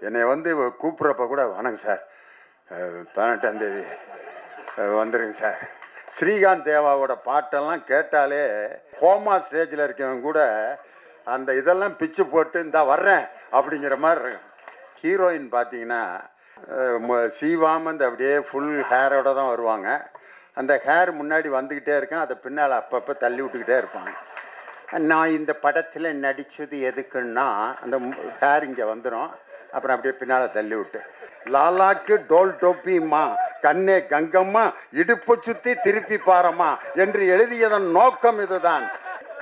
என்னை வந்து கூப்பிட்றப்ப கூட வணக்கம் சார். பதினெட்டாந்தேதி வந்துடுங்க வந்துருங்க சார். ஸ்ரீகாந்த் தேவாவோட பாட்டெல்லாம் கேட்டாலே கோமா ஸ்டேஜில் இருக்கவங்க கூட அந்த இதெல்லாம் பிச்சு போட்டு இந்தா வர்றேன் அப்படிங்கிற மாதிரி இருக்கும். ஹீரோயின் பார்த்தீங்கன்னா ம- சீவாமந்த் அப்படியே ஃபுல் ஹேரோட தான் வருவாங்க. அந்த ஹேர் முன்னாடி வந்துக்கிட்டே இருக்கும். அதை பின்னால் அப்பப்போ தள்ளி விட்டுக்கிட்டே இருப்பாங்க. நான் இந்த படத்தில் நடித்தது எதுக்குன்னா அந்த ஹேர் இங்கே வந்துடும் அப்புறம் அப்படியே பின்னால் தள்ளி விட்டு. லாலாக்கு டோல் டோப்பிம்மா கண்ணே கங்கம்மா இடுப்பு சுத்தி திருப்பி பாரம்மா என்று எழுதியதன் நோக்கம் இதுதான்.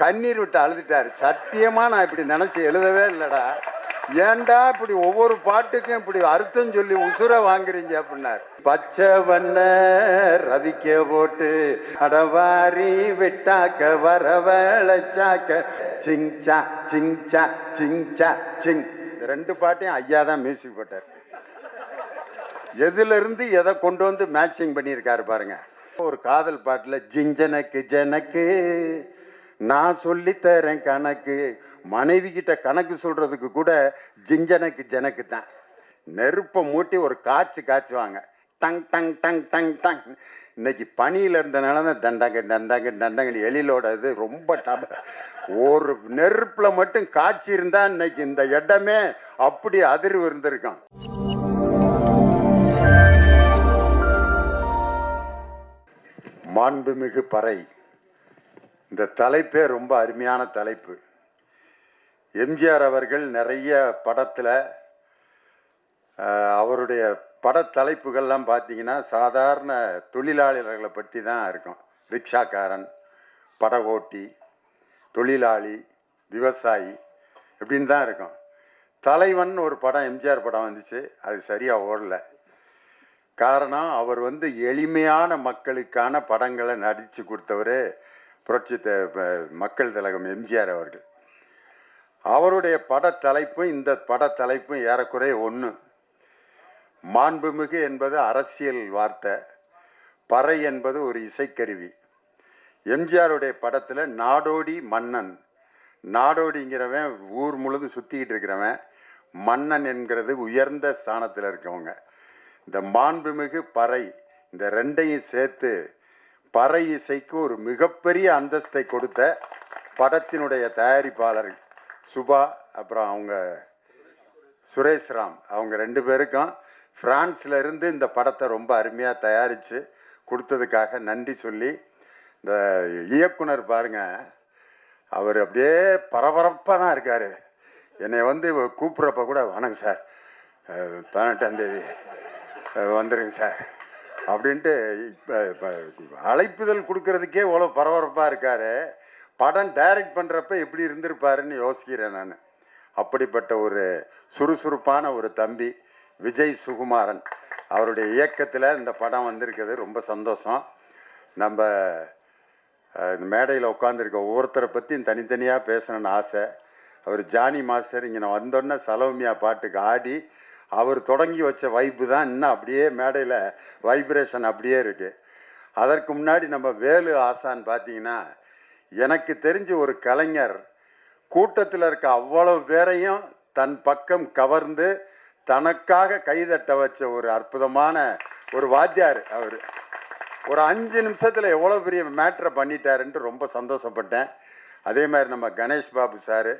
கண்ணீர் விட்டு அழுதுட்டாரு. சத்தியமா நான் இப்படி நினச்சி எழுதவே இல்லைடா. ஏன்டா இப்படி ஒவ்வொரு பாட்டுக்கும் இப்படி அர்த்தம் சொல்லி உசுர வாங்குறீங்க அப்படின்னாரு. பச்சை வண்ண ரவிக்க போட்டு அடவாரி விட்டாக்க வரவழைச்சாக்க சிங்சா சிங்சா சிங்சா சிங் இந்த ரெண்டு பாட்டையும் ஐயா தான் மியூசிக் போட்டார். எதிலிருந்து எதை கொண்டு வந்து மேட்சிங் பண்ணியிருக்காரு பாருங்க. ஒரு காதல் பாட்டில் ஜிஞ்சனக்கு ஜனக்கு நான் சொல்லித்தரேன் கணக்கு. மனைவி கிட்ட கணக்கு சொல்கிறதுக்கு கூட ஜிஞ்சனக்கு ஜனக்கு தான். நெருப்பை மூட்டி ஒரு காய்ச்சி காய்ச்சுவாங்க. டங் டங் டங் டங் டங். இன்னைக்கு பனியில் இருந்தனால தான் தண்டங்க தண்டங்க தண்டங்க எழிலோட இது ரொம்ப டப. ஒரு நெருப்பில் மட்டும் காய்ச்சி இருந்தா இன்னைக்கு இந்த இடமே அப்படி அதிர்வு இருந்திருக்கான் மாண்புமிகு பறை. இந்த தலைப்பே ரொம்ப அருமையான தலைப்பு. எம்ஜிஆர் அவர்கள் நிறைய படத்தில் அவருடைய பட தலைப்புகள்லாம் பார்த்தீங்கன்னா சாதாரண தொழிலாளர்களை பற்றி தான் இருக்கும். ரிக்ஷாக்காரன் பட ஓட்டி தொழிலாளி விவசாயி இப்படின்னு தான் இருக்கும். தலைவன் ஒரு படம் எம்ஜிஆர் படம் வந்துச்சு. அது சரியாக ஓடலை. காரணம் அவர் வந்து எளிமையான மக்களுக்கான படங்களை நடித்து கொடுத்தவர் புரட்சி த- மக்கள் திலகம் எம்ஜிஆர் அவர்கள். அவருடைய பட தலைப்பும் இந்த பட தலைப்பும் ஏறக்குறைய ஒன்று மாண்புமிகு என்பது அரசியல் வார்த்தை பறை என்பது ஒரு இசைக்கருவி. எம்ஜிஆருடைய படத்தில் நாடோடி மன்னன் நாடோடிங்கிறவன் ஊர் முழுதும் சுற்றிக்கிட்டு இருக்கிறவன் மன்னன் என்கிறது உயர்ந்த ஸ்தானத்தில் இருக்கவங்க. இந்த மாண்புமிகு பறை இந்த ரெண்டையும் சேர்த்து பறை இசைக்கு ஒரு மிகப்பெரிய அந்தஸ்தை கொடுத்த படத்தினுடைய தயாரிப்பாளர் சுபா அப்புறம் அவங்க சுரேஷ் ராம் அவங்க ரெண்டு பேருக்கும் ஃப்ரான்ஸில் இருந்து இந்த படத்தை ரொம்ப அருமையாக தயாரித்து கொடுத்ததுக்காக நன்றி சொல்லி இந்த இயக்குனர் பாருங்கள் அவர் அப்படியே பரபரப்பாக தான் இருக்கார். என்னை வந்து கூப்பிட்றப்ப கூட வணக்கம் சார் பதினெட்டாந்தேதி வந்துடுங்க சார் அப்படின்ட்டு இப்போ இப்போ அழைப்புதல் கொடுக்கறதுக்கே இவ்வளோ பரபரப்பாக இருக்கார். படம் டைரக்ட் பண்ணுறப்ப எப்படி இருந்திருப்பாருன்னு யோசிக்கிறேன் நான். அப்படிப்பட்ட ஒரு சுறுசுறுப்பான ஒரு தம்பி விஜய் சுகுமாரன் அவருடைய இயக்கத்தில் இந்த படம் வந்திருக்குது ரொம்ப சந்தோஷம். நம்ம இந்த மேடையில் உட்காந்துருக்க ஒவ்வொருத்தரை பற்றியும் தனித்தனியாக பேசணும்னு ஆசை. அவர் ஜானி மாஸ்டர் இங்கே நான் வந்தோடனே சலோமியா பாட்டுக்கு ஆடி அவர் தொடங்கி வச்ச வைப்பு தான் இன்னும் அப்படியே மேடையில் வைப்ரேஷன் அப்படியே இருக்குது அதற்கு முன்னாடி நம்ம வேலு ஆசான் பார்த்தீங்கன்னா எனக்கு தெரிஞ்ச ஒரு கலைஞர் கூட்டத்தில் இருக்க அவ்வளவு பேரையும் தன் பக்கம் கவர்ந்து தனக்காக கைதட்ட வச்ச ஒரு அற்புதமான ஒரு வாத்தியார் அவர். ஒரு அஞ்சு நிமிஷத்தில் எவ்வளோ பெரிய மேட்ரை பண்ணிட்டாருன்ட்டு ரொம்ப சந்தோஷப்பட்டேன். அதே மாதிரி நம்ம கணேஷ் பாபு சார்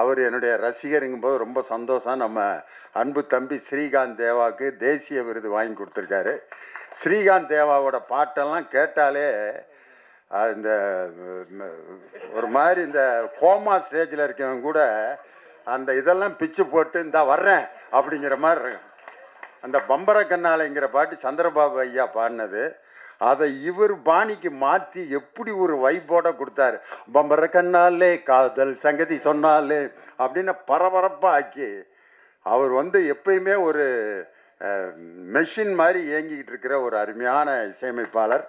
அவர் என்னுடைய ரசிகருங்கும் போது ரொம்ப சந்தோஷம். நம்ம அன்பு தம்பி ஸ்ரீகாந்த் தேவாவுக்கு தேசிய விருது வாங்கி கொடுத்துருக்காரு. ஸ்ரீகாந்த் தேவாவோட பாட்டெல்லாம் கேட்டாலே இந்த ஒரு மாதிரி இந்த கோமா ஸ்டேஜில் இருக்கவங்க கூட அந்த இதெல்லாம் பிச்சு போட்டு இந்தா வர்றேன் அப்படிங்கிற மாதிரி இருக்கும். அந்த பம்பர கண்ணாலைங்கிற பாட்டு சந்திரபாபு ஐயா பாடினது. அதை இவர் பாணிக்கு மாற்றி எப்படி ஒரு வைப்போட கொடுத்தாரு. பம்பர கண்ணாலே காதல் சங்கதி சொன்னாலே அப்படின்னு பரபரப்பாக ஆக்கி அவர் வந்து எப்பயுமே ஒரு மெஷின் மாதிரி இயங்கிக்கிட்டு இருக்கிற ஒரு அருமையான இசையமைப்பாளர்.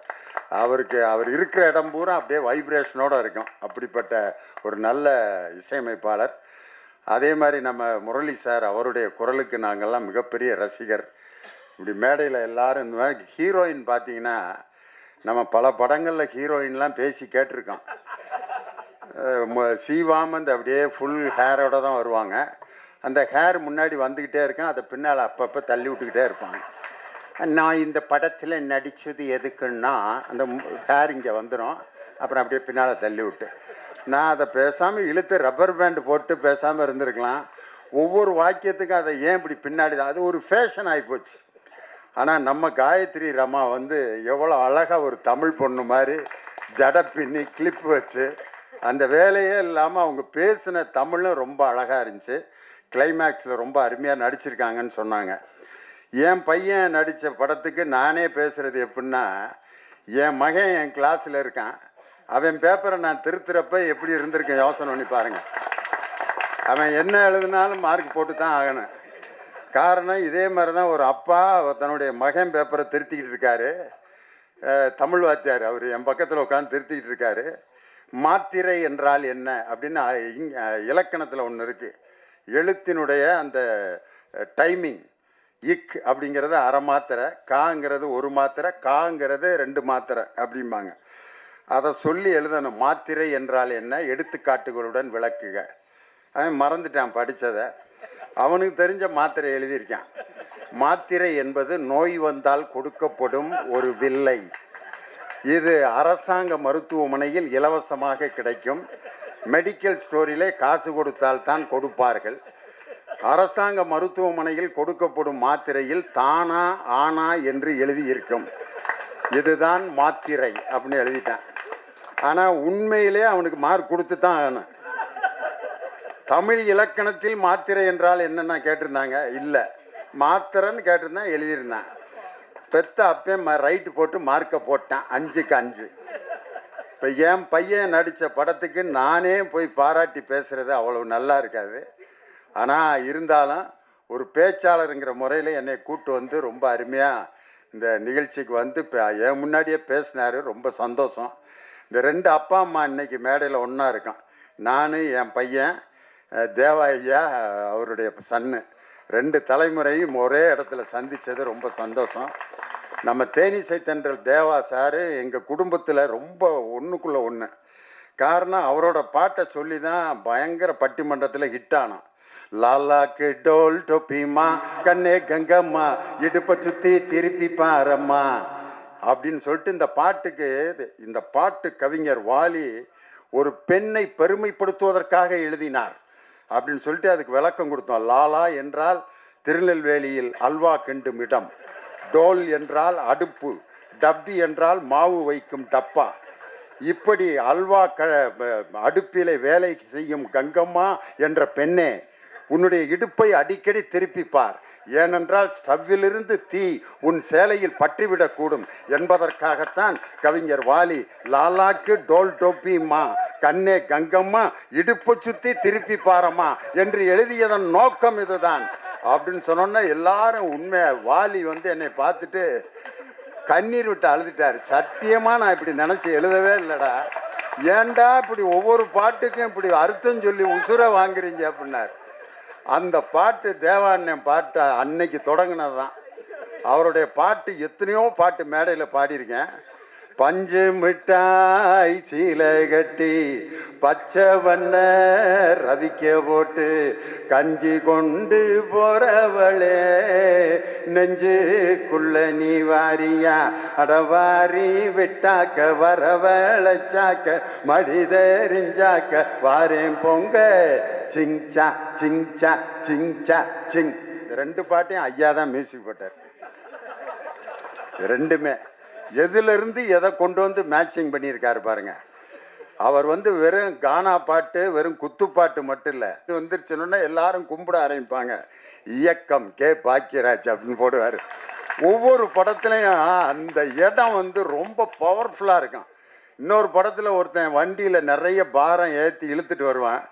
அவருக்கு அவர் இருக்கிற இடம் பூரா அப்படியே வைப்ரேஷனோட இருக்கும். அப்படிப்பட்ட ஒரு நல்ல இசையமைப்பாளர். அதே மாதிரி நம்ம முரளி சார் அவருடைய குரலுக்கு நாங்கள்லாம் மிகப்பெரிய ரசிகர். இப்படி மேடையில் எல்லாரும் இந்த மாதிரி ஹீரோயின் பார்த்தீங்கன்னா நம்ம பல படங்களில் ஹீரோயின்லாம் பேசி கேட்டிருக்கோம். சீவாமந்த் அப்படியே ஃபுல் ஹேரோட தான் வருவாங்க. அந்த ஹேர் முன்னாடி வந்துக்கிட்டே இருக்கேன் அதை பின்னால் அப்பப்போ தள்ளி விட்டுக்கிட்டே இருப்பாங்க. நான் இந்த படத்தில் நடித்தது எதுக்குன்னா அந்த ஹேர் இங்கே வந்துடும் அப்புறம் அப்படியே பின்னால் தள்ளி விட்டு. நான் அதை பேசாமல் இழுத்து ரப்பர் பேண்டு போட்டு பேசாமல் இருந்திருக்கலாம். ஒவ்வொரு வாக்கியத்துக்கும் அதை ஏன் இப்படி பின்னாடி தான்? அது ஒரு ஃபேஷன் ஆகிப்போச்சு ஆனால் நம்ம காயத்ரி ரமா வந்து எவ்வளோ அழகாக ஒரு தமிழ் பொண்ணு மாதிரி ஜட பின்னி கிளிப் வச்சு அந்த வேலையே இல்லாமல் அவங்க பேசின தமிழும் ரொம்ப அழகாக இருந்துச்சு. கிளைமேக்ஸில் ரொம்ப அருமையாக நடிச்சிருக்காங்கன்னு சொன்னாங்க. என் பையன் நடித்த படத்துக்கு நானே பேசுகிறது எப்படின்னா என் மகன் என் கிளாஸில் இருக்கான். அவன் பேப்பரை நான் திருத்துறப்ப எப்படி இருந்திருக்கேன் யோசனை பண்ணி பாருங்கள் அவன் என்ன எழுதினாலும் மார்க் போட்டு தான் ஆகணும். காரணம் இதே மாதிரி தான் ஒரு அப்பா தன்னுடைய மகன் பேப்பரை திருத்திக்கிட்டு இருக்காரு. தமிழ் வாத்தியார் அவர் என் பக்கத்தில் உட்காந்து திருத்திக்கிட்டு இருக்காரு. மாத்திரை என்றால் என்ன? அப்படின்னு அஹ், இலக்கணத்தில் ஒன்று இருக்குது எழுத்தினுடைய அந்த டைமிங் இக் அப்படிங்கிறது அரை மாத்திரை காங்கிறது ஒரு மாத்திரை காங்கிறது ரெண்டு மாத்திரை அப்படிம்பாங்க. அதை சொல்லி எழுதணும். மாத்திரை என்றால் என்ன? எடுத்துக்காட்டுகளுடன் விளக்குக. அவன் மறந்துட்டான் படித்ததை அவனுக்கு தெரிஞ்ச மாத்திரை எழுதியிருக்கான். மாத்திரை என்பது நோய் வந்தால் கொடுக்கப்படும் ஒரு வில்லை. இது அரசாங்க மருத்துவமனையில் இலவசமாக கிடைக்கும். மெடிக்கல் ஸ்டோரிலே காசு கொடுத்தால் தான் கொடுப்பார்கள். அரசாங்க மருத்துவமனையில் கொடுக்கப்படும் மாத்திரையில் தானா ஆனா என்று எழுதியிருக்கும். இதுதான் மாத்திரை அப்படின்னு எழுதிட்டேன். ஆனால் உண்மையிலே அவனுக்கு மார்க் கொடுத்து தான் ஆகணும். தமிழ் இலக்கணத்தில் மாத்திரை என்றால் என்னென்ன கேட்டிருந்தாங்க? இல்லை. மாத்திரைன்னு கேட்டிருந்தான் எழுதியிருந்தான். பெத்த அப்பே ம ரைட்டு போட்டு மார்க்கை போட்டேன். அஞ்சுக்கு அஞ்சு. இப்போ என் பையன் நடித்த படத்துக்கு நானே போய் பாராட்டி பேசுகிறது அவ்வளவு நல்லா இருக்காது. ஆனால் இருந்தாலும் ஒரு பேச்சாளருங்கிற முறையில் என்னை கூட்டு வந்து ரொம்ப அருமையாக இந்த நிகழ்ச்சிக்கு வந்து இப்போ என் முன்னாடியே பேசினாரு. ரொம்ப சந்தோஷம். இந்த ரெண்டு அப்பா அம்மா இன்னைக்கு மேடையில் ஒன்றா இருக்கான். நான் என் பையன் தேவா ஐயா அவருடைய சன்னு. ரெண்டு தலைமுறையும் ஒரே இடத்துல சந்தித்தது ரொம்ப சந்தோஷம். நம்ம தேனிசை தென்றல் தேவா சார் எங்கள் குடும்பத்தில் ரொம்ப ஒன்றுக்குள்ளே ஒன்று காரணம் அவரோட பாட்டை சொல்லி தான் பயங்கர பட்டிமன்றத்தில் ஹிட் ஆனான். லாலாக்கு டோல் டொப்பிமா கண்ணே கங்கம்மா இடுப்பை சுற்றி திருப்பி பாரம்மா. அப்படின்னு சொல்லிட்டு இந்த பாட்டுக்கு இந்த பாட்டு கவிஞர் வாலி ஒரு பெண்ணை பெருமைப்படுத்துவதற்காக எழுதினார் அப்படின்னு சொல்லிட்டு அதுக்கு விளக்கம் கொடுத்தோம். லாலா என்றால் திருநெல்வேலியில் அல்வா கிண்டும் இடம் டோல் என்றால் அடுப்பு டப்பி என்றால் மாவு வைக்கும் டப்பா. இப்படி அல்வா க அடுப்பிலே வேலை செய்யும் கங்கம்மா என்ற பெண்ணே உன்னுடைய இடுப்பை அடிக்கடி திருப்பிப்பார். ஏனென்றால் ஸ்டவ்விலிருந்து தீ உன் சேலையில் பற்றிவிடக்கூடும் என்பதற்காகத்தான் கவிஞர் வாலி லாலாக்கு டோல் டோப்பிம்மா கண்ணே கங்கம்மா இடுப்பு சுத்தி திருப்பி பாரம்மா என்று எழுதியதன் நோக்கம் இதுதான். அப்படின்னு சொன்னோன்னா எல்லாரும் உண்மை வாலி வந்து என்னை பார்த்துட்டு கண்ணீர் விட்டு அழுதுட்டாரு. சத்தியமாக நான் இப்படி நினச்சி எழுதவே இல்லைடா. ஏன்டா இப்படி ஒவ்வொரு பாட்டுக்கும் இப்படி அர்த்தம் சொல்லி உசுரை வாங்குறீங்க அப்படின்னார். அந்த பாட்டு தேவாண்ணன் பாட்டு அன்னைக்கு தொடங்கினது தான் அவருடைய பாட்டு எத்தனையோ பாட்டு மேடையில் பாடியிருக்கேன். பஞ்சு மிட்டாய் சீலை கட்டி பச்சை வண்ண ரவிக்க போட்டு கஞ்சி கொண்டு போறவளே நெஞ்சுக்குள்ள நீ வாரியா? அடவாரி விட்டாக்க வரவழைச்சாக்க மடிதெறிஞ்சாக்க வாரேன் பொங்க. சிங்சா சிங்சா சிங்சா சிங் ரெண்டு பாட்டையும் ஐயா தான் மியூசிக் போட்டார். ரெண்டுமே. எதிலிருந்து எதை கொண்டு வந்து மேட்சிங் பண்ணியிருக்காரு பாருங்க. அவர் வந்து வெறும் கானா பாட்டு வெறும் குத்துப்பாட்டு மட்டும் இல்லை. வந்துருச்சுன்னா எல்லாரும் கும்பிட ஆரம்பிப்பாங்க. இயக்கம் கே பாக்கியராஜ் அப்படின்னு போடுவார். ஒவ்வொரு படத்துலையும் அந்த இடம் வந்து ரொம்ப பவர்ஃபுல்லாக இருக்கும். இன்னொரு படத்தில் ஒருத்தன் வண்டியில் நிறைய பாரம் ஏற்றி இழுத்துட்டு வருவான்.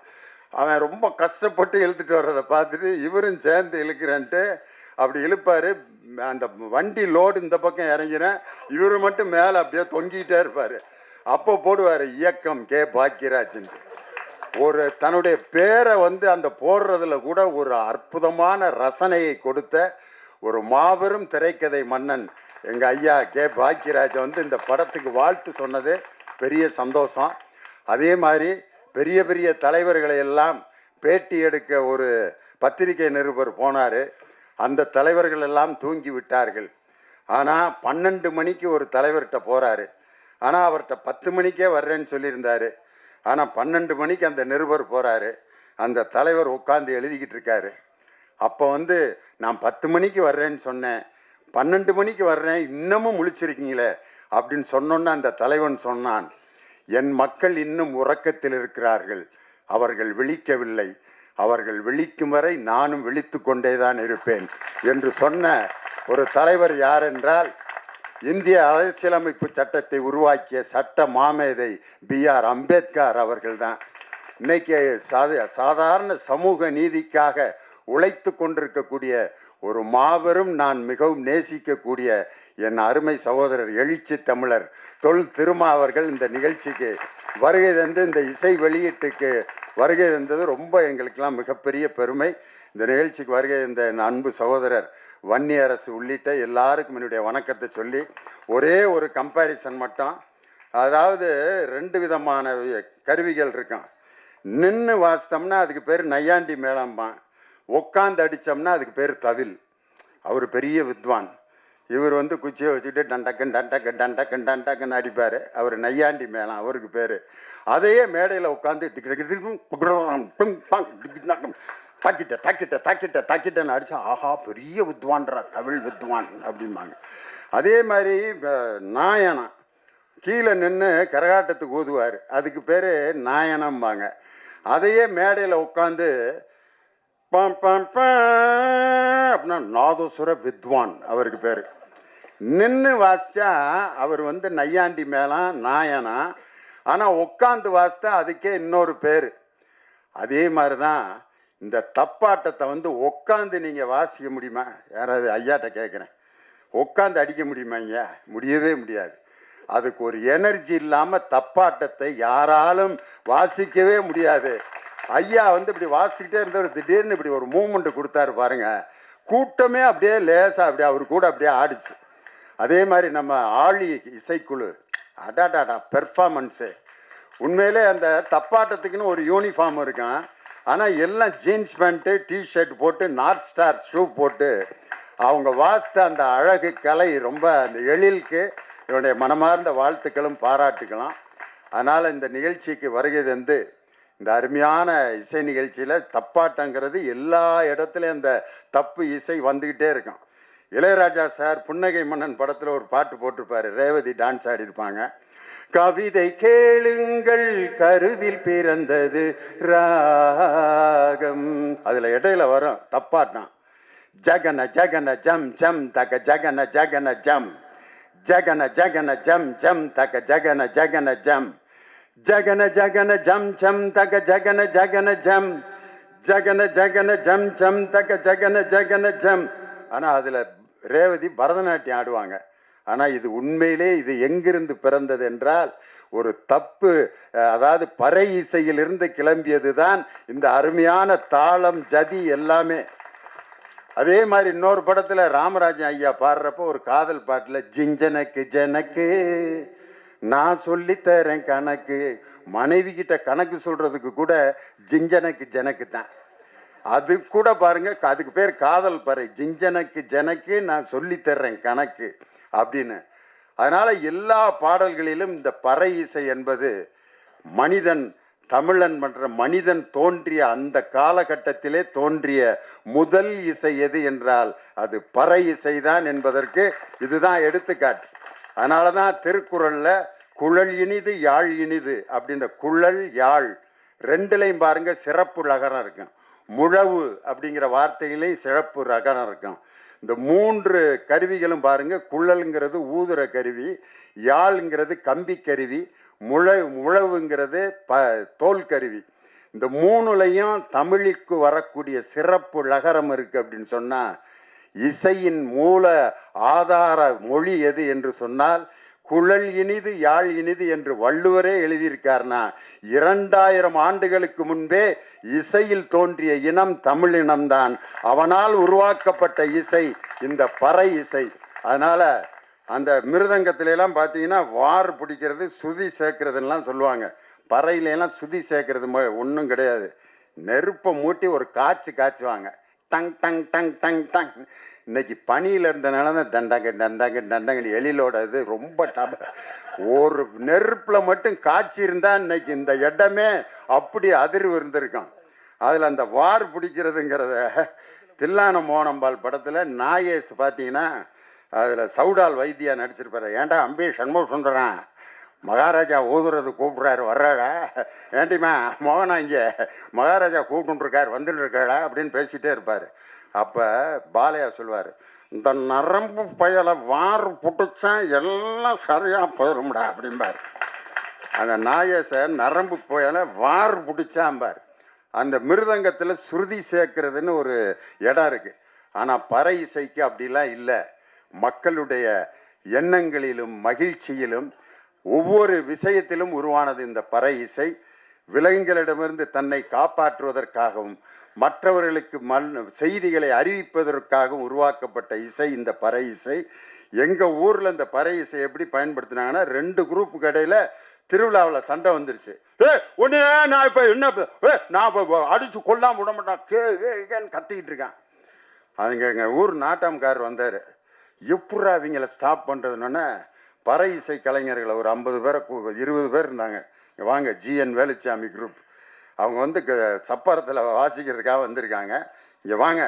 அவன் ரொம்ப கஷ்டப்பட்டு இழுத்துட்டு வர்றதை பார்த்துட்டு இவரும் சேர்ந்து இழுக்கிறேன்ட்டு அப்படி இழுப்பார். அந்த வண்டி லோடு இந்த பக்கம் இறங்கிறேன் இவர் மட்டும் மேலே அப்படியே தொங்கிட்டே இருப்பார். அப்போ போடுவார் இயக்கம் கே பாக்கியராஜன். ஒரு தன்னுடைய பேரை வந்து அந்த போடுறதுல கூட ஒரு அற்புதமான ரசனையை கொடுத்த ஒரு மாபெரும் திரைக்கதை மன்னன் எங்கள் ஐயா கே பாக்கியராஜ் வந்து இந்த படத்துக்கு வாழ்த்து சொன்னது பெரிய சந்தோஷம். அதே மாதிரி பெரிய பெரிய தலைவர்களை எல்லாம் பேட்டி எடுக்க ஒரு பத்திரிகை நிருபர் போனார். அந்த தலைவர்கள் எல்லாம் தூங்கி விட்டார்கள். ஆனால் பன்னெண்டு மணிக்கு ஒரு தலைவர்கிட்ட போகிறாரு ஆனால் அவர்கிட்ட பத்து மணிக்கே வர்றேன்னு சொல்லியிருந்தார். ஆனால் பன்னெண்டு மணிக்கு அந்த நிருபர் போகிறாரு அந்த தலைவர் உட்காந்து எழுதிக்கிட்டு இருக்காரு. அப்போ வந்து நான் பத்து மணிக்கு வர்றேன்னு சொன்னேன். பன்னெண்டு மணிக்கு வர்றேன். இன்னமும் முழிச்சிருக்கீங்களே? அப்படின்னு சொன்னோன்னு அந்த தலைவன் சொன்னான். என் மக்கள் இன்னும் உறக்கத்தில் இருக்கிறார்கள். அவர்கள் விழிக்கவில்லை. அவர்கள் விழிக்கும் வரை நானும் விழித்து கொண்டே தான் இருப்பேன் என்று சொன்ன ஒரு தலைவர் யார் என்றால் இந்திய அரசியலமைப்பு சட்டத்தை உருவாக்கிய சட்ட மாமேதை பி ஆர் அம்பேத்கர் அவர்கள்தான். இன்னைக்கு சாத சாதாரண சமூக நீதிக்காக உழைத்து கொண்டிருக்கக்கூடிய ஒரு மாபெரும் நான் மிகவும் நேசிக்கக்கூடிய என் அருமை சகோதரர் எழுச்சி தமிழர் தொல் திருமா அவர்கள் இந்த நிகழ்ச்சிக்கு வருகை தந்து இந்த இசை வெளியீட்டுக்கு வருகை தந்தது ரொம்ப எங்களுக்கெல்லாம் மிகப்பெரிய பெருமை. இந்த நிகழ்ச்சிக்கு வருகை இந்த என் அன்பு சகோதரர் வன்னி அரசு உள்ளிட்ட எல்லாருக்கும் என்னுடைய வணக்கத்தை சொல்லி ஒரே ஒரு கம்பேரிசன் மட்டும். அதாவது ரெண்டு விதமான கருவிகள் இருக்கும். நின்று வாசித்தோம்னா அதுக்கு பேர் நையாண்டி மேளம்பான். உட்காந்து அடித்தோம்னா அதுக்கு பேர் தவில். அவர் பெரிய வித்வான். இவர் வந்து குச்சியை வச்சுக்கிட்டு டண்டக்கன் டண்டக்கன் டண்டக்கன் டண்டக்கன் அடிப்பார் அவர் நையாண்டி மேலாம் அவருக்கு பேர் அதையே மேடையில் உட்காந்து தாக்கிட்ட தாக்கிட்ட தாக்கிட்ட தாக்கிட்டன்னு அடிச்சா ஆஹா பெரிய வித்வான்றா தமிழ் வித்வான் அப்படிம்பாங்க அதே மாதிரி நாயனா கீழே நின்று கரகாட்டத்துக்கு ஊதுவார் அதுக்கு பேர் நாயனம்பாங்க அதையே மேடையில் உட்காந்து பம் பம் அப்படின்னா நாதோசுர வித்வான் அவருக்கு பேர். நின்று வாசித்தா அவர் வந்து நையாண்டி மேலாம் நாயனா. ஆனால் உட்காந்து வாசித்தா அதுக்கே இன்னொரு பேர். அதே மாதிரி தான் இந்த தப்பாட்டத்தை வந்து உட்காந்து நீங்கள் வாசிக்க முடியுமா? யாராவது ஐயாட்ட கேட்குறேன் உட்காந்து அடிக்க முடியுமா ஐயா முடியவே முடியாது. அதுக்கு ஒரு எனர்ஜி இல்லாமல் தப்பாட்டத்தை யாராலும் வாசிக்கவே முடியாது. ஐயா வந்து இப்படி வாசிக்கிட்டே இருந்தவர் திடீர்னு இப்படி ஒரு மூமெண்ட் கொடுத்தாரு பாருங்க. கூட்டமே அப்படியே லேசாக அப்படியே அவர் கூட அப்படியே ஆடிச்சு. அதே மாதிரி நம்ம ஆழி இசைக்குழு அடாடாடா பெர்ஃபார்மன்ஸு உண்மையிலே அந்த தப்பாட்டத்துக்குன்னு ஒரு யூனிஃபார்ம் இருக்கும் ஆனால் எல்லாம் ஜீன்ஸ் பேண்ட்டு டிஷர்ட் போட்டு நார்த் ஸ்டார் ஷூ போட்டு அவங்க வாசித்த அந்த அழகு கலை ரொம்ப அந்த எழிலுக்கு என்னுடைய மனமார்ந்த வாழ்த்துக்களும் பாராட்டுக்கலாம் அதனால் இந்த நிகழ்ச்சிக்கு வருகை வந்து இந்த அருமையான இசை நிகழ்ச்சியில் தப்பாட்டங்கிறது எல்லா இடத்துலையும் அந்த தப்பு இசை வந்துக்கிட்டே இருக்கும். இளையராஜா சார் புன்னகை மன்னன் படத்தில் ஒரு பாட்டு போட்டிருப்பாரு ரேவதி டான்ஸ் ஆடிருப்பாங்க கவிதை கேளுங்கள் கருவில் பிறந்தது ராகம். அதில் இடையில வரும் தப்பாட்டம். ஜகன ஜகன ஜம் ஜம் தக ஜகன ஜகன ஜம். ஜகன ஜகன ஜம் ஜம் தக ஜகன ஜகன ஜம். ஜகன ஜகன ஜம் ஜம் தக ஜகன ஜகன ஜம் ஜகன ஜகன ஜம் ஜம் தக ஜகன ஜகன ஜம் ஆனால் அதில் ரேவதி பரதநாட்டியம் ஆடுவாங்க. ஆனால் இது உண்மையிலே இது எங்கிருந்து பிறந்தது என்றால் ஒரு தப்பு அதாவது பறை இசையிலிருந்து கிளம்பியது தான் இந்த அருமையான தாளம் ஜதி எல்லாமே. அதே மாதிரி இன்னொரு படத்தில் ராமராஜன் ஐயா பாடுறப்போ ஒரு காதல் பாட்டில் ஜிஞ்சனக்கு ஜனக்கு நான் சொல்லித்தரேன் கணக்கு. மனைவி கிட்ட கணக்கு சொல்கிறதுக்கு கூட ஜிஞ்சனக்கு ஜனக்கு தான். அது கூட பாருங்க அதுக்கு பேர் காதல் பறை. ஜிஞ்சனக்கு ஜனக்கு நான் சொல்லித்தர்றேன் கணக்கு அப்படின்னு. அதனால் எல்லா பாடல்களிலும் இந்த பறை இசை என்பது மனிதன் தமிழன் மன்ற மனிதன் தோன்றிய அந்த காலகட்டத்திலே தோன்றிய முதல் இசை எது என்றால் அது பறை இசைதான் என்பதற்கு இதுதான் எடுத்துக்காட்டு. அதனால தான் திருக்குறளில் குழல் இனிது யாழ் இனிது அப்படின்ற குழல் யாழ் ரெண்டுலையும் பாருங்க சிறப்பு லகரம் இருக்கும். முழவு அப்படிங்கிற வார்த்தையிலையும் சிறப்பு ரகரம் இருக்கும். இந்த மூன்று கருவிகளும் பாருங்க குழல்ங்கிறது ஊதுற கருவி யாழ்ங்கிறது கம்பி கருவி முழ முழவுங்கிறது ப தோல் கருவி. இந்த மூணுலையும் தமிழுக்கு வரக்கூடிய சிறப்பு லகரம் இருக்குது அப்படின்னு சொன்னால் இசையின் மூல ஆதார மொழி எது என்று சொன்னால் குழல் இனிது யாழ் இனிது என்று வள்ளுவரே எழுதியிருக்கார்னா இரண்டாயிரம் ஆண்டுகளுக்கு முன்பே இசையில் தோன்றிய இனம் தமிழ் இனம்தான். அவனால் உருவாக்கப்பட்ட இசை இந்த பறை இசை. அதனால் அந்த மிருதங்கத்திலெல்லாம் பார்த்தீங்கன்னா வார் பிடிக்கிறது சுதி சேர்க்கறதுலாம் சொல்லுவாங்க. பறையில சுதி சேர்க்கறது ஒன்றும் கிடையாது. நெருப்பை மூட்டி ஒரு காய்ச்சி காய்ச்சுவாங்க. டங் டங் டங் டங் டங் இன்னைக்கு பனியில் இருந்தனால தான் தண்டங்க தண்டங்க தண்டங்க எழிலோட இது ரொம்ப டப. ஒரு நெருப்பில் மட்டும் காய்ச்சி இருந்தால் இன்னைக்கு இந்த இடமே அப்படி அதிர்வு இருந்திருக்கும். அதில் அந்த வார் பிடிக்கிறதுங்கிறத தில்லான மோனம்பால் படத்தில் நாயேஸ் பார்த்தீங்கன்னா அதில் சவுடால் வைத்தியா நடிச்சிருப்பாரு. ஏன்டா அம்பி சண்முக சுந்தரம் மகாராஜா ஊதுறது கூப்பிட்றாரு வர்றாடா ஏண்டிம்மா மோகனா இங்கே. மகாராஜா கூப்பிட்டுருக்கார் வந்துட்டு இருக்காடா அப்படின்னு பேசிகிட்டே இருப்பார். அப்போ பாலையா சொல்லுவார் இந்த நரம்பு பயலை வார் புட்டுச்சா எல்லாம் சரியாக போயிடும்டா அப்படிம்பார். அந்த நாயசை நரம்பு பயலை வார் பிடிச்சாம்பார் அந்த மிருதங்கத்தில் சுருதி சேர்க்கறதுன்னு ஒரு இடம் இருக்குது ஆனால் பறை இசைக்கு அப்படிலாம் இல்லை. மக்களுடைய எண்ணங்களிலும் மகிழ்ச்சியிலும் ஒவ்வொரு விஷயத்திலும் உருவானது இந்த பறை இசை. விலங்குகளிடமிருந்து தன்னை காப்பாற்றுவதற்காகவும் மற்றவர்களுக்கு மல் செய்திகளை அறிவிப்பதற்காகவும் உருவாக்கப்பட்ட இசை இந்த பறை இசை. எங்கள் ஊரில் இந்த பறை இசை எப்படி பயன்படுத்தினாங்கன்னா ரெண்டு குரூப்பு கடையில் திருவிழாவில் சண்டை வந்துருச்சு. ஏ உன்னே நான் இப்போ என்ன ஏ நான் இப்போ அடித்து கொல்லாமல் விட மாட்டான். கே கேன்னு கத்திக்கிட்டு இருக்கான். அதுங்க எங்கள் ஊர் நாட்டாம்கார் வந்தார். எப்பட்றா அவங்கள ஸ்டாப் பண்ணுறதுனோன்னே பறை இசை கலைஞர்களை ஒரு ஐம்பது பேரை இருபது பேர் இருந்தாங்க இங்கே வாங்க ஜிஎன் வேலுச்சாமி குரூப் அவங்க வந்து க- சப்பரத்தில் வாசிக்கிறதுக்காக வந்திருக்காங்க இங்கே வாங்க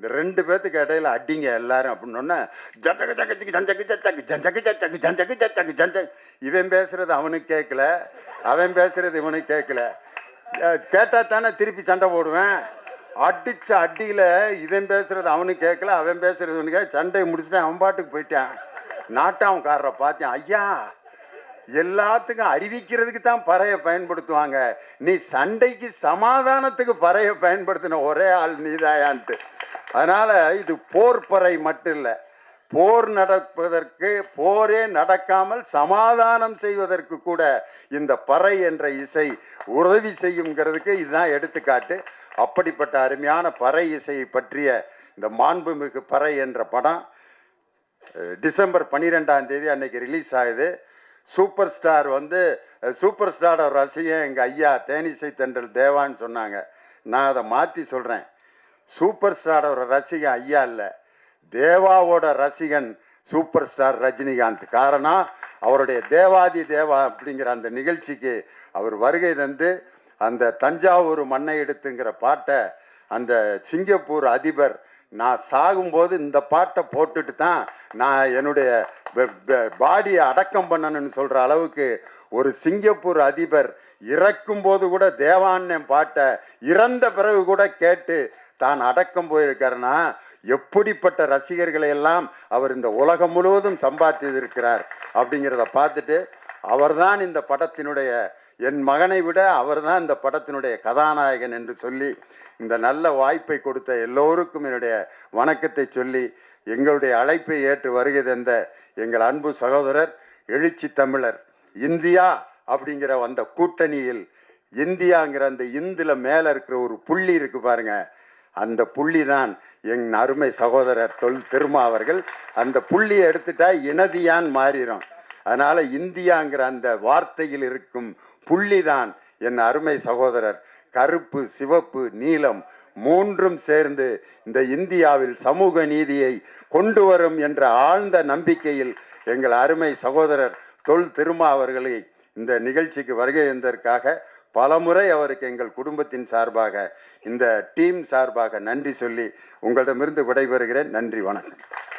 இந்த ரெண்டு பேர்த்துக்கு இடையில அடிங்க எல்லாரும் அப்படின்னோடனே ஜந்தக்கு ஜக்கச்சுக்கு ஜந்தக்கு ஜச்சக்கு ஜந்தக்கு ஜச்சக்கு ஜந்தக்கு ஜச்சக்கு ஜந்தக் இவன் பேசுறது அவனுக்கு கேட்கல அவன் பேசுறது இவனுக்கு கேட்கல கேட்டால் தானே திருப்பி சண்டை போடுவேன் அடிச்ச அடியில் இவன் பேசுறது அவனுக்கு கேட்கல அவன் பேசுறது இவனுக்கு சண்டையை முடிச்சுட்டு அவன் பாட்டுக்கு போயிட்டான் நாட்டாம்காரரை பார்த்தேன் ஐயா எல்லாத்துக்கும் அறிவிக்கிறதுக்கு தான் பறையை பயன்படுத்துவாங்க. நீ சண்டைக்கு சமாதானத்துக்கு பறையை பயன்படுத்தின ஒரே ஆள் நீதாயான்ட்டு. அதனால் இது போர் பறை மட்டும் இல்லை. போர் நடப்பதற்கு போரே நடக்காமல் சமாதானம் செய்வதற்கு கூட இந்த பறை என்ற இசை உதவி செய்யுங்கிறதுக்கு இதுதான் எடுத்துக்காட்டு. அப்படிப்பட்ட அருமையான பறை இசையை பற்றிய இந்த மாண்புமிகு பறை என்ற படம் டிசம்பர் பன்னிரெண்டாம் தேதி அன்னைக்கு ரிலீஸ் ஆகுது. சூப்பர் ஸ்டார் வந்து சூப்பர் ஸ்டாரோட ரசிகன் எங்கள் ஐயா தேனிசை தென்றல் தேவான்னு சொன்னாங்க. நான் அதை மாற்றி சொல்கிறேன் சூப்பர் ஸ்டாரோட ரசிகன் ஐயா இல்லை. தேவாவோட ரசிகன் சூப்பர் ஸ்டார் ரஜினிகாந்த். காரணம் அவருடைய தேவாதி தேவா அப்படிங்கிற அந்த நிகழ்ச்சிக்கு அவர் வருகை தந்து அந்த தஞ்சாவூர் மண்ணை எடுத்துங்கிற பாட்டை அந்த சிங்கப்பூர் அதிபர் நான் சாகும்போது இந்த பாட்டை போட்டுட்டு தான் நான் என்னுடைய பாடியை அடக்கம் பண்ணணும்னு சொல்கிற அளவுக்கு ஒரு சிங்கப்பூர் அதிபர் இறக்கும்போது கூட தேவாண்ணன் பாட்டை இறந்த பிறகு கூட கேட்டு தான் அடக்கம் போயிருக்காருன்னா எப்படிப்பட்ட ரசிகர்களை எல்லாம் அவர் இந்த உலகம் முழுவதும் சம்பாதித்திருக்கிறார் அப்படிங்கிறத பார்த்துட்டு அவர்தான் இந்த படத்தினுடைய என் மகனை விட அவர்தான் இந்த படத்தினுடைய கதாநாயகன் என்று சொல்லி இந்த நல்ல வாய்ப்பை கொடுத்த எல்லோருக்கும் என்னுடைய வணக்கத்தை சொல்லி எங்களுடைய அழைப்பை ஏற்று வருகை தந்த எங்கள் அன்பு சகோதரர் எழுச்சி தமிழர் இந்தியா அப்படிங்கிற அந்த கூட்டணியில் இந்தியாங்கிற அந்த இந்துல மேலே இருக்கிற ஒரு புள்ளி இருக்கு பாருங்க. அந்த புள்ளி தான் என் அருமை சகோதரர் தொல் திருமா அவர்கள். அந்த புள்ளியை எடுத்துட்டா இனதியான் மாறிடும் அதனால் இந்தியாங்கிற அந்த வார்த்தையில் இருக்கும் புள்ளிதான் என் அருமை சகோதரர். கருப்பு சிவப்பு நீலம் மூன்றும் சேர்ந்து இந்த இந்தியாவில் சமூக நீதியை கொண்டு வரும் என்ற ஆழ்ந்த நம்பிக்கையில் எங்கள் அருமை சகோதரர் தொல் திருமா அவர்களை இந்த நிகழ்ச்சிக்கு வருகை தந்ததற்காக பலமுறை அவருக்கு எங்கள் குடும்பத்தின் சார்பாக இந்த டீம் சார்பாக நன்றி சொல்லி உங்களிடமிருந்து விடைபெறுகிறேன். நன்றி வணக்கம்.